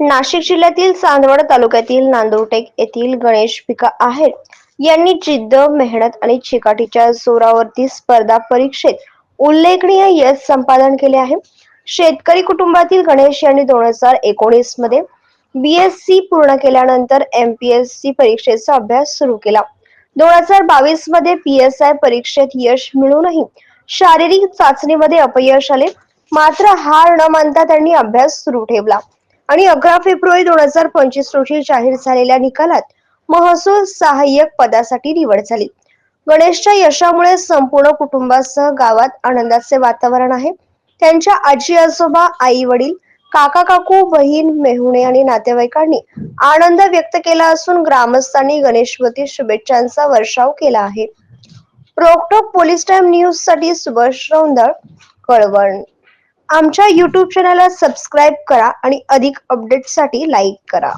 नाशिक जिल्ह्यातील चांदवड तालुक्यातील नांदुरटेक येथील गणेश भिका आहेत यांनी जिद्द मेहनत आणि चिकाटीच्या जोरावरती स्पर्धा परीक्षेत उल्लेखनीय यश संपादन केले आहे. शेतकरी कुटुंबातील गणेश यांनी दोन हजार एकोणीसमध्ये बीएससी पूर्ण केल्यानंतर एमपीएससी परीक्षेचा अभ्यास सुरू केला. दोन हजार बावीसमध्ये पी एस आय परीक्षेत यश मिळूनही शारीरिक चाचणीमध्ये अपयश आले. मात्र हार न मानता त्यांनी अभ्यास सुरू ठेवला. आणि अकरा फेब्रुवारी दोन हजार पंचवीस रोजी जाहीर झालेल्या निकालात महसूल सहाय्यक पदासाठी निवड झाली. गणेशच्या यशामुळे संपूर्ण कुटुंबासह गावात आनंदाचे वातावरण आहे. त्यांच्या आजी आजोबा आई वडील काका काकू बहीण मेहुणे आणि नातेवाईकांनी आनंद व्यक्त केला असून ग्रामस्थांनी गणेशवती शुभेच्छांचा वर्षाव केला आहे. रोकटोक पोलीस टाइम न्यूजसाठी सुभाष रौंदळ कळवण. आमच्या युट्यूब चॅनलला सबस्क्राईब करा आणि अधिक अपडेटसाठी लाईक करा.